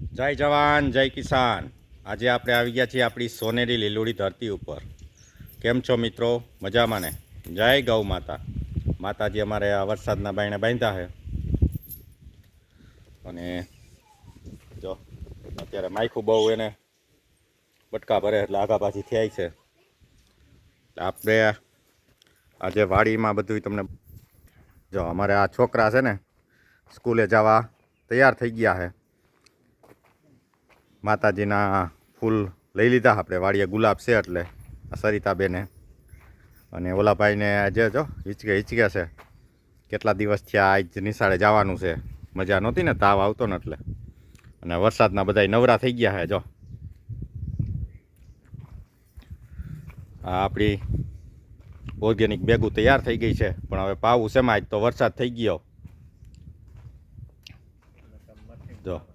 જય જવાન, જય કિસાન. આજે આપણે આવી ગયા છીએ આપણી સોનેરી લીલુડી ધરતી ઉપર. કેમ છો મિત્રો? મજામાં ને? જય ગૌ માતા. માતાજી અમારે આ વરસાદના બાયણે બાંધ્યા છે. અને જો, અત્યારે માયખું બહુ એને બટકા ભરે એટલે આગાપાછી થયા છે. આપણે આજે વાડીમાં બધું તમને જો, અમારે આ છોકરા છે ને, સ્કૂલે જવા તૈયાર થઈ ગયા છે. માતાજીના ફૂલ લઈ લીધા. આપણે વાડીએ ગુલાબ છે એટલે સરિતાબેને. અને ઓલા ભાઈને આજે જો હિચકે હિચકે છે. કેટલા દિવસ થયા આજ નિશાળે જવાનું છે. મજા નહોતી ને તાવ આવતો ને એટલે. અને વરસાદના બધા નવરા થઈ ગયા છે, જો. આ આપણી ઓર્ગેનિક બેગું તૈયાર થઈ ગઈ છે. પણ હવે પાવું શેમાં આજ તો વરસાદ થઈ ગયો. જો.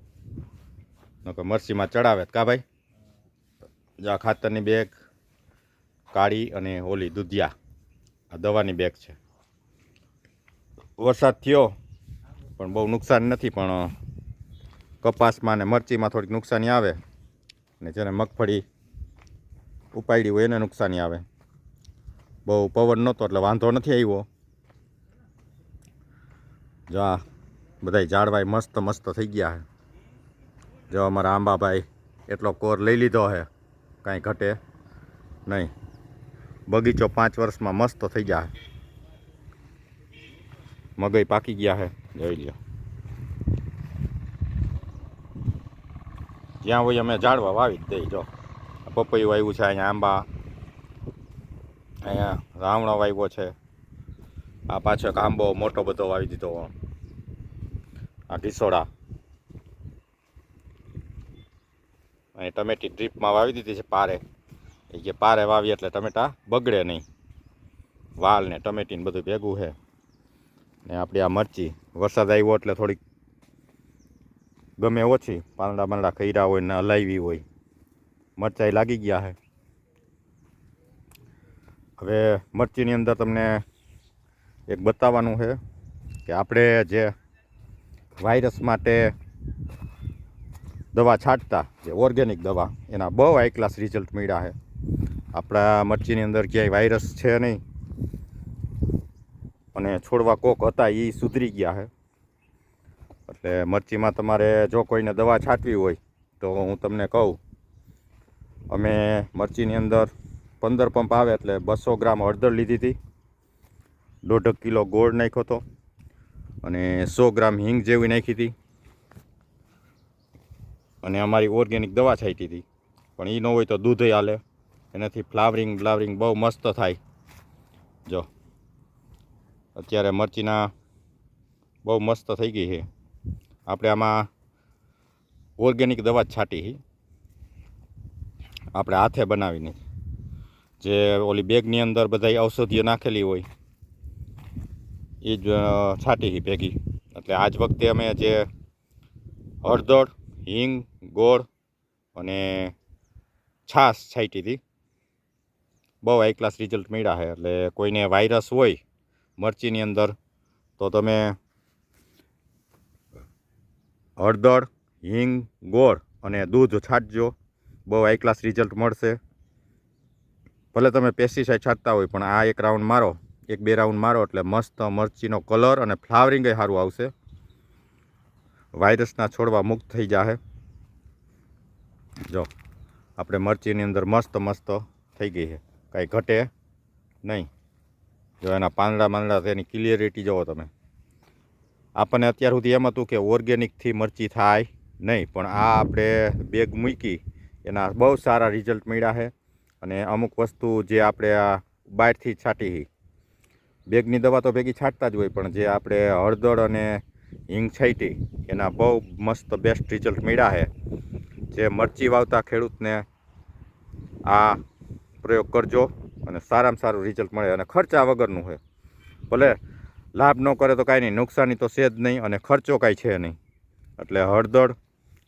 નકર મરસીમાં ચડાવે કા ભાઈ? આ ખાતરની બેગ કાળી અને ઓલી દૂધિયા. આ દવાની બેગ છે. વરસાદ થયો, પણ બહુ નુકસાન નથી, પણ કપાસમાં ને મરચીમાં થોડીક નુકસાની આવે. ને જેને મગફળી ઉપાડી હોય એને નુકસાની આવે. બહુ પવન નહોતો, એટલે વાંધો નથી આવ્યો. જા આ બધાય ઝાડવાય મસ્ત મસ્ત થઈ ગયા. જો અમારા આંબાભાઈ એટલો કોર લઈ લીધો છે કાંઈ ઘટે નહીં. બગીચો પાંચ વર્ષમાં મસ્ત થઈ ગયા મગઈ પાકી ગયા છે જોઈ લ્યો. જ્યાં હોય અમે ઝાડવા વાવી જ દઈ, જો. પપૈયું આવ્યું છે, અહીંયા આંબા, અહીંયા રાવણો વાવ્યો છે. આ પાછો આંબો મોટો બધો વાવી દીધો. આ ઢીસોડા. અહીં ટમેટી ડ્રીપમાં વાવી દીધી છે પારે. એ કે પારે વાવી એટલે ટમેટા બગડે નહીં. વાલ ને ટમેટી ને બધું ભેગું છે. ને આપણી આ મરચી, વરસાદ આવ્યો એટલે થોડીક ગમે ઓછી પાંદડા પાંદડા ખૈરા હોય ને હલાવી હોય. મરચાઈ લાગી ગયા છે. હવે મરચીની અંદર તમને એક બતાવવાનું છે કે આપણે જે વાયરસ માટે દવા છાંટતા, જે ઓર્ગેનિક દવા, એના બહુ હાઈ ક્લાસ રિઝલ્ટ મળ્યા છે. આપણા મરચીની અંદર ક્યાંય વાયરસ છે નહીં. અને છોડવા કોક હતા એ સુધરી ગયા છે. એટલે મરચીમાં તમારે જો કોઈને દવા છાંટવી હોય, તો હું તમને કહું, અમે મરચીની અંદર પંદર પંપ આવે એટલે બસો ગ્રામ હળદર લીધી હતી. દોઢ કિલો ગોળ નાખ્યો હતો અને સો ગ્રામ હિંગ જેવી નાખી હતી. અને અમારી ઓર્ગેનિક દવા છાંટી હતી. પણ એ ન હોય તો દૂધ હાલે. એનાથી ફ્લાવરિંગ, બ્લાવરિંગ બહુ મસ્ત થાય. જો. અત્યારે મરચીના બહુ મસ્ત થઈ ગઈ છે. આપણે આમાં ઓર્ગેનિક દવા જ છાંટી આપણે હાથે બનાવીને. જે ઓલી બેગની અંદર બધા ઔષધિઓ નાખેલી હોય એ જ છાંટી ભેગી. એટલે આજ વખતે અમે જે હળદર હિંગ, ગોળ અને છાશ છાંટી હતી. બહુ હાઈ ક્લાસ રિઝલ્ટ મળ્યા છે. એટલે કોઈને વાયરસ હોય મરચીની અંદર, તો તમે હળદર, હિંગ, ગોળ અને દૂધ છાંટજો. બહુ હાઈ ક્લાસ રિઝલ્ટ મળશે. ભલે તમે પેસ્ટિસાઇડ છાંટતા હોય, પણ આ એક રાઉન્ડ મારો, એક બે રાઉન્ડ મારો, એટલે મસ્ત મરચીનો કલર અને ફ્લાવરિંગ સારું આવશે. વાયરસના છોડવા મુક્ત થઈ જશે જો, આપણે મરચીની અંદર મસ્ત મસ્ત થઈ ગઈ છે. કાંઈ ઘટે નહીં. જો એના પાંદડા માંદડા તેની ક્લિયરિટી જુઓ તમે. આપણને અત્યાર સુધી એમ હતું કે ઓર્ગેનિકથી મરચી થાય નહીં, પણ આ આપણે બેગ મૂકી એના બહુ સારા રિઝલ્ટ મળ્યા છે. અને અમુક વસ્તુ જે આપણે આ બહારથી છાંટી બેગની દવા તો ભેગી છાંટતા જ હોય, પણ જે આપણે હળદર અને હિંગ છાંટી એના બહુ મસ્ત બેસ્ટ રિઝલ્ટ મળ્યા છે. જે મરચી વાવતા ખેડૂતને આ પ્રયોગ કરજો અને સારામાં સારું રિઝલ્ટ મળે અને ખર્ચા વગરનું છે ભલે લાભ ન કરે તો કાંઈ નહીં, નુકસાની તો છે જ નહીં અને ખર્ચો કાંઈ છે નહીં. એટલે હળદર,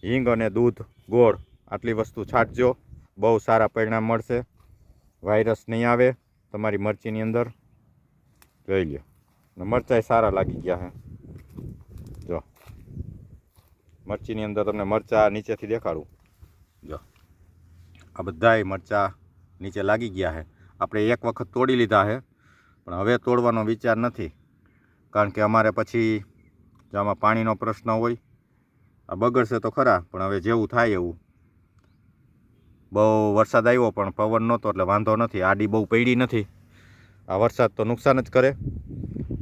હિંગ અને દૂધ, ગોળ આટલી વસ્તુ છાંટજો. બહુ સારા પરિણામ મળશે. વાયરસ નહીં આવે તમારી મરચીની અંદર. જોઈ લો મરચાંય સારા લાગી ગયા છે જો મરચીની અંદર તમને મરચાં નીચેથી દેખાડું. જો. આ બધાય મરચાં નીચે લાગી ગયા છે. આપણે એક વખત તોડી લીધા છે, પણ હવે તોડવાનો વિચાર નથી. કારણ કે અમારે પછી જો આમાં પાણીનો પ્રશ્ન હોય, આ બગડશે તો ખરા, પણ હવે જેવું થાય એવું. બહુ વરસાદ આવ્યો, પણ પવન નહોતો, એટલે વાંધો નથી. આડી બહુ પડી નથી. આ વરસાદ તો નુકસાન જ કરે.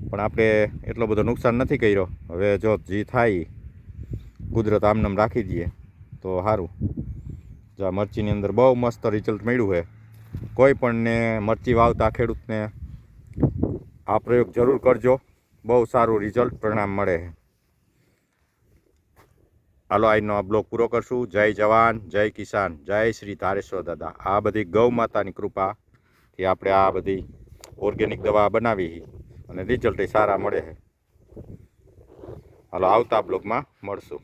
પણ આપણે એટલો બધો નુકસાન નથી કર્યો. હવે જો જે થાય કુદરત આમનામ રાખી દઈએ, તો સારું જો આ મરચીની અંદર બહુ મસ્ત રિઝલ્ટ મળ્યું છે. કોઈ પણને મરચી વાવતા ખેડૂતને આ પ્રયોગ જરૂર કરજો. બહુ સારું રિઝલ્ટ પરિણામ મળે છે. હાલો, આજનો આ બ્લોગ પૂરો કરશું. જય જવાન, જય કિસાન, જય શ્રી ધારેશ્વર દાદા. આ બધી ગૌ માતાની કૃપાથી આપણે આ બધી ઓર્ગેનિક દવા બનાવી અને રિઝલ્ટ સારા મળે છે. હાલો, આવતા બ્લોગમાં મળશું.